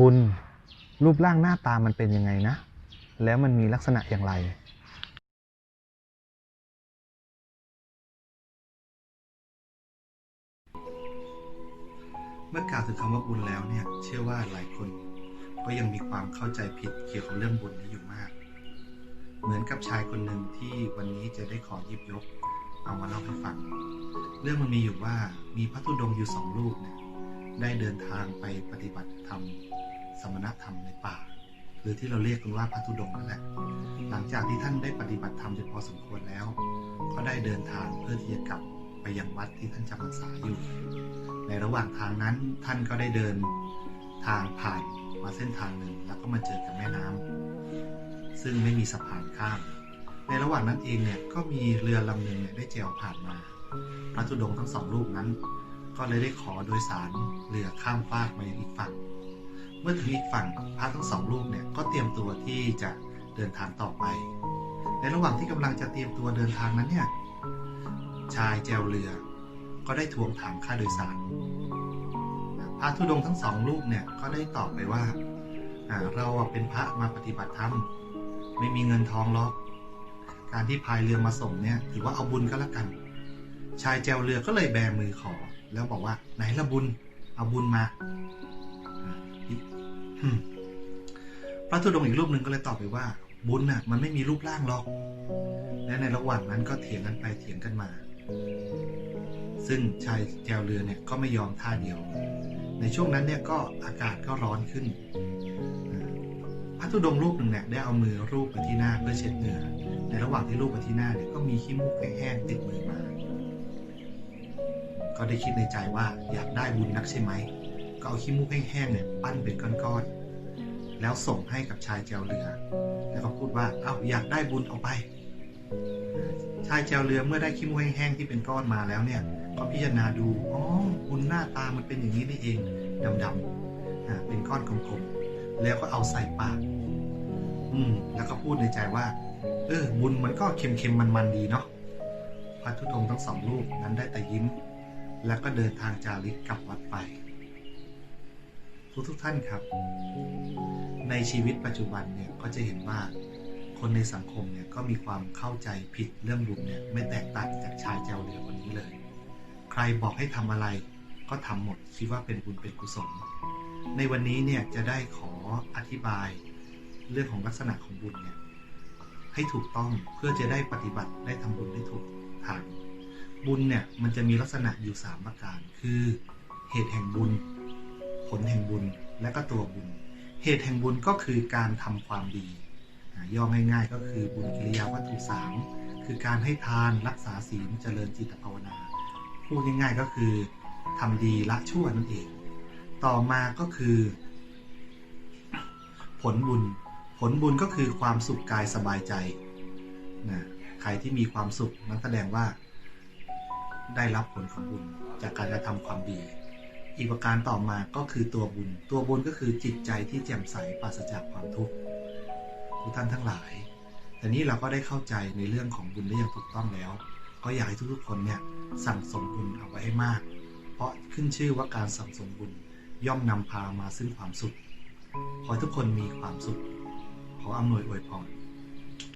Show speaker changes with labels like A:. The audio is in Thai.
A: บุญรูปร่างหน้าตามันเป็นยังไงนะ แล้วมันมีลักษณะอย่างไร
B: เมื่อกล่าวถึงคำว่าบุญแล้วเนี่ย เชื่อว่าหลายคนก็ยังมีความเข้าใจผิดเกี่ยวกับเรื่องบุญนี้อยู่มาก เหมือนกับชายคนหนึ่งที่วันนี้จะได้ขอหยิบยก เอามาเล่าให้ฟัง เรื่องมันมีอยู่ว่ามีพระธุดงค์อยู่สองรูปเนี่ย ได้เดินทางไปปฏิบัติธรรม สมณธรรมในป่า หรือที่เราเรียกกันว่าพระธุดงนั่นแหละหลังจากที่ท่านได้ปฏิบัติธรรมจนพอสมควรแล้ว ก็ได้เดินทางเพื่อที่จะกลับไปยังวัดที่ท่านจำพรรษาอยู่ ในระหว่างทางนั้นท่านก็ได้เดินทางผ่านมาเส้นทางหนึ่งแล้วก็มาเจอกับแม่น้ำซึ่งไม่มีสะพานข้าม ในระหว่างนั้นเองเนี่ยก็มีเรือลำหนึ่งเนี่ยได้แจวผ่านมา พระธุดงทั้งสองรูปนั้น ก็เลยได้ขอโดยสารเรือข้ามฟากมาอีกฝั่ง เมื่อถึงอีกฝั่งพระทั้งสองรูปเนี่ยก็เตรียมตัวที่จะเดินทางต่อไป ในระหว่างที่กำลังจะเตรียมตัวเดินทางนั้นเนี่ย ชายแจวเรือ ก็ได้ทวงถามค่าโดยสาร พระธุดงทั้งสองรูปเนี่ยก็ได้ตอบไปว่าเราเป็นพระมาปฏิบัติธรรมไม่มีเงินทองหรอก การที่พายเรือมาส่งเนี่ยถือว่าเอาบุญก็แล้วกัน ชายแจวเรือก็เลยแบมือขอ แล้วบอกว่า ไหนละบุญ เอาบุญมาพระธุดงค์อีกรูปหนึ่งก็เลยตอบไปว่า บุญน่ะ มันไม่มีรูปร่างหรอก และในระหว่างนั้นก็เถียงกันไปเถียงกันมา ซึ่งชายแจวเรือเนี่ยก็ไม่ยอมท่าเดียว ในช่วงนั้นเนี่ยก็อากาศก็ร้อนขึ้นพระธุดงรูปหนึ่งเนี่ยได้เอามือรูปไปที่หน้าเพื่อเช็ดเหงื่อ ในระหว่างที่รูปไปที่หน้าเนี่ยก็มีขี้มูกแห้งติดมือมา ก็ได้คิดในใจว่าอยากได้บุญนักใช่ไหม ก็เอาขี้มูกแห้งๆเนี่ยปั้นเป็นก้อนๆ แล้วส่งให้กับชายแจวเรือ แล้วก็พูดว่า เอ้าอยากได้บุญเอาไป ชายแจวเรือเมื่อได้ขี้มูกแห้งๆที่เป็นก้อนมาแล้วเนี่ย ก็พิจารณาดู อ๋อ บุญหน้าตามันเป็นอย่างนี้นี่เอง ดำๆเป็นก้อนกลมๆ แล้วก็เอาใส่ปาก อืม แล้วก็พูดในใจว่า เออ บุญมันก็เค็มๆ มันๆ ดีเนาะพระธุดงทั้งสองรูปนั้นได้แต่ยิ้ม แล้วก็เดินทางจาริกกลับวัดไป ทุกทุกท่านครับ ในชีวิตปัจจุบันเนี่ยก็จะเห็นว่าคนในสังคมเนี่ยก็มีความเข้าใจผิดเรื่องบุญเนี่ยไม่แตกต่างจากชายเจ้าเรือคนนี้เลย ใครบอกให้ทำอะไรก็ทำหมดคิดว่าเป็นบุญเป็นกุศล ในวันนี้เนี่ยจะได้ขออธิบายเรื่องของลักษณะของบุญเนี่ยให้ถูกต้องเพื่อจะได้ปฏิบัติได้ทำบุญได้ถูก บุญเนี่ยมันจะมีลักษณะอยู่สามประการ คือเหตุแห่งบุญ ผลแห่งบุญและก็ตัวบุญ เหตุแห่งบุญก็คือการทำความดีอ่าย่อง่ายๆก็คือบุญกิริยาวัตถุสามคือการให้ทานรักษาศีลเจริญจิตภาวนาพูดง่ายๆก็คือทำดีละชั่วนั่นเอง ต่อมาก็คือ ผลบุญ ผลบุญก็คือความสุขกายสบายใจนะใครที่มีความสุขนั้นแสดงว่า ได้รับผลของบุญจากการกระทำความดี อีกประการต่อมาก็คือตัวบุญ ตัวบุญก็คือจิตใจที่แจ่มใสปราศจากความทุกข์ทุกท่านทั้งหลาย แต่นี้เราก็ได้เข้าใจในเรื่องของบุญได้อย่างถูกต้องแล้ว ก็อยากให้ทุกๆคนเนี่ยสั่งสมบุญเอาไว้ให้มาก เพราะขึ้นชื่อว่าการสั่งสมบุญย่อมนำพามาซึ่งความสุข ขอทุกคนมีความสุข ขออำนวยอวยพร